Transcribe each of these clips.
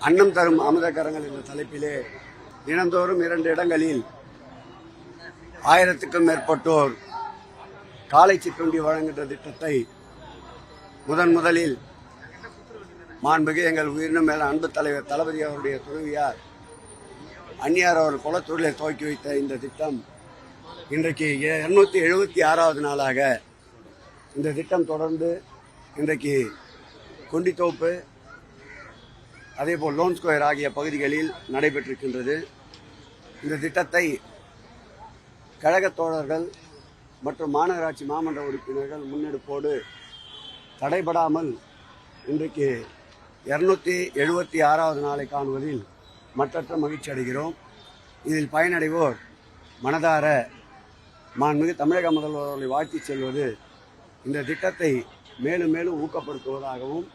அன்னம் தரும் அமிர்தக்கரங்கள் என்ற தலைப்பிலே தினந்தோறும் இரண்டு இடங்களில் ஆயிரத்துக்கும் மேற்பட்டோர் காலை சிற்றுண்டி வழங்குகின்ற திட்டத்தை முதன் முதலில் மாண்புமிகு எங்கள் உயிரினும் மேல அன்பு தலைவர் தளபதி அவருடைய துணைவியார் அந்நியார் அவர் குளத்தூரில் துவக்கி வைத்த இந்த திட்டம் இன்றைக்கு இருநூத்தி எழுபத்தி ஆறாவது நாளாக இந்த திட்டம் தொடர்ந்து இன்றைக்கு குண்டித்தோப்பு அதேபோல் லோன் ஸ்கொயர் ஆகிய பகுதிகளில் நடைபெற்றிருக்கின்றது. இந்த திட்டத்தை கழகத் தோழர்கள் மற்றும் மாநகராட்சி மாமன்ற உறுப்பினர்கள் முன்னெடுப்போடு தடைபடாமல் இன்றைக்கு இருநூத்தி எழுபத்தி ஆறாவது நாளை காணுவதில் மற்றற்ற மகிழ்ச்சி அடைகிறோம். இதில் பயனடைவோர் மனதார மாண்புமிகு தமிழக முதல்வர் அவர்களை வாழ்த்திச் செல்வது இந்த திட்டத்தை மேலும் மேலும் ஊக்கப்படுத்துவதாகவும்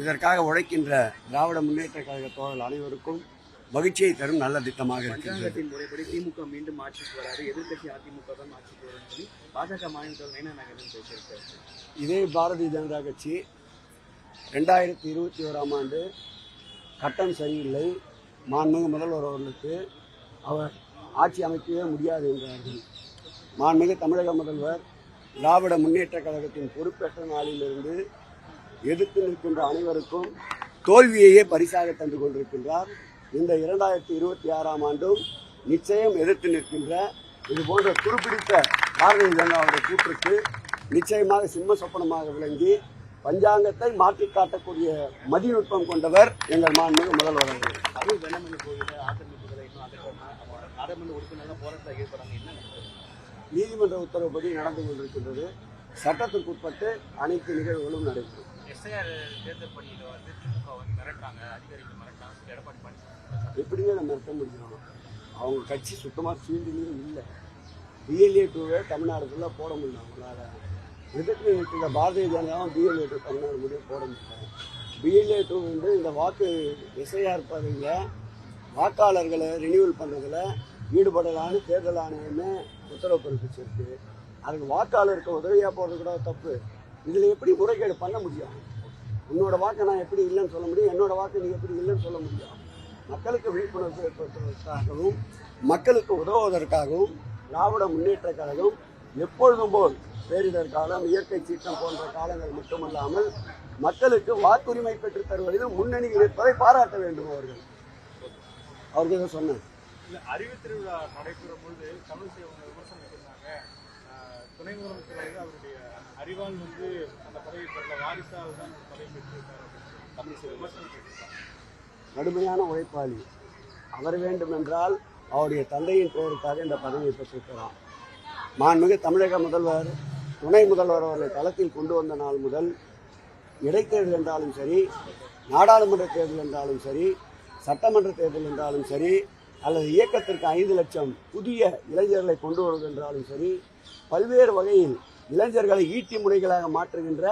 இதற்காக உழைக்கின்ற திராவிட முன்னேற்ற கழக தோழர்கள் அனைவருக்கும் மகிழ்ச்சியை தரும் நல்ல திட்டமாக பஞ்சாங்கத்தின் முறைப்படி திமுக மீண்டும் ஆட்சிக்கு வராது. எதிர்க்கட்சி அதிமுக தான் ஆட்சிக்கு வரும் சொல்லி பாஜக மாநில நாகேந்திரன் பேசியிருக்காரு. இதே பாரதிய ஜனதா கட்சி ரெண்டாயிரத்தி இருபத்தி ஓராம் ஆண்டு கட்டம் சரியில்லை. மாண்புமிகு முதல்வர் அவர்களுக்கு அவர் ஆட்சி அமைக்கவே முடியாது என்றார்கள். மாண்புமிகு தமிழக முதல்வர் திராவிட முன்னேற்ற கழகத்தின் பொறுப்பேற்ற நாளிலிருந்து எதிர்த்து நிற்கின்ற அனைவருக்கும் தோல்வியையே பரிசாக தந்து கொண்டிருக்கின்றார். இந்த இரண்டாயிரத்தி இருபத்தி ஆறாம் ஆண்டும் நிச்சயம் எதிர்த்து நிற்கின்ற இது போன்ற துருப்பிடித்த பாரதிய ஜனதாவுடைய கூற்றுக்கு நிச்சயமாக சிம்ம சொப்பனமாக விளங்கி பஞ்சாங்கத்தை மாற்றி காட்டக்கூடிய மதிநுட்பம் கொண்டவர் எங்கள் மாண்புமிகு முதல்வர் அதுவும் வேணாமணி கோயில அதிமுக இன்னும் அந்த நாடாளுமன்ற உறுப்பினர்கள் போராட்டத்தில் ஈடுபடாங்க என்ன நடக்குது? நீதிமன்ற உத்தரவுப்படி நடந்து கொண்டிருக்கின்றது. சட்டத்திற்குட்பட்டு அனைத்து நிகழ்வுகளும் நடைபெறும். எஸ்ஐஆர் தேர்தல் பணியில வந்து திமுக வந்து மிரட்டுறாங்க அதிகாரிகள் மிரட்டுறாங்க சொல்லி எடப்பாடி பழனிசாமி. எப்படிங்க நம்ம நிறுத்த முடியும்? அவங்க கட்சி சுத்தமாக ஃபீல்டுலேயும் இல்லை. பிஎல்ஏ டூவே தமிழ்நாடு ஃபுல்லாக போட முடியல அவங்களால. எதிர்த்து இந்த பாரதிய ஜனதாவும் பிஎல்ஏ டூ தமிழ்நாடு முடியும் போட முடியல? பிஎல்ஏ டூ வந்து இந்த வாக்கு எஸ்ஐஆர் பதவியில் வாக்காளர்களை ரினியூவல் பண்ணுறதுல ஈடுபடலான்னு தேர்தல் ஆணையமே உத்தரவு பிறப்பிச்சிருக்கு. அதுக்கு வாக்காளருக்கு உதவியாக போகிறது கூட தப்பு. இதில் எப்படி முறைகேடு பண்ண முடியும்? உன்னோட வாக்கை நான் எப்படி இல்லைன்னு சொல்ல முடியும் என்னோட வாக்கை நீ எப்படி இல்லைன்னு சொல்ல முடியும். மக்களுக்கு விழிப்புணர்வு ஏற்படுத்துவதற்காகவும் மக்களுக்கு உதவுவதற்காகவும் திராவிட முன்னேற்ற கழகம் எப்பொழுதும் போல் பேரிடர் காலம் இயற்கை சீற்றம் போன்ற காலங்கள் மட்டுமல்லாமல் மக்களுக்கு வாக்குரிமை பெற்றுத் தருவதிலும் முன்னணியில் இருப்பதை பாராட்ட வேண்டும் அவர்கள். அவர்கள் சொன்னார் சொன்னேன் அறிவு திருவிழா நடைபெறும் பொழுது தமிழ் விமர்சனம் துணை முதலமைச்சர் வந்து அவருடைய அறிவால் வந்து அந்த பதவி பெற்ற வாரிசாக தான் பதவி பெற்றிருக்காரு கடுமையான உழைப்பாளி. அவர் வேண்டுமென்றால் அவருடைய தந்தையின் பெயருக்காக இந்த பதவியை பெற்றிருக்கிறார். மாண்புமிகு தமிழக முதல்வர் துணை முதல்வர் அவர்களை களத்தில் கொண்டு வந்த நாள் முதல் இடைத்தேர்தல் என்றாலும் சரி நாடாளுமன்ற தேர்தல் என்றாலும் சரி சட்டமன்ற தேர்தல் என்றாலும் சரி அல்லது இயக்கத்திற்கு ஐந்து லட்சம் புதிய இளைஞர்களை கொண்டு வருவது என்றாலும் சரி பல்வேறு வகையில் இளைஞர்களை ஈட்டி முனைகளாக மாற்றுகின்ற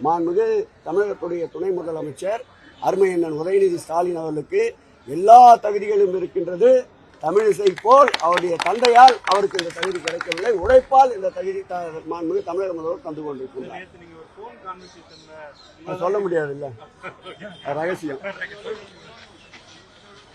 மாண்புமிகு தமிழகத்துடைய துணை முதலமைச்சர் அருமையண்ணன் உதயநிதி ஸ்டாலின் அவர்களுக்கு எல்லா தகுதிகளும் இருக்கின்றது. தமிழிசை போல் அவருடைய தந்தையால் அவருக்கு இந்த தகுதி கிடைக்கவில்லை. உழைப்பால் இந்த தகுதி மாண்புமிகு தமிழக முதல்வர் தந்து கொண்டிருக்கிறார் சொல்ல முடியாது இல்ல ரகசியம்.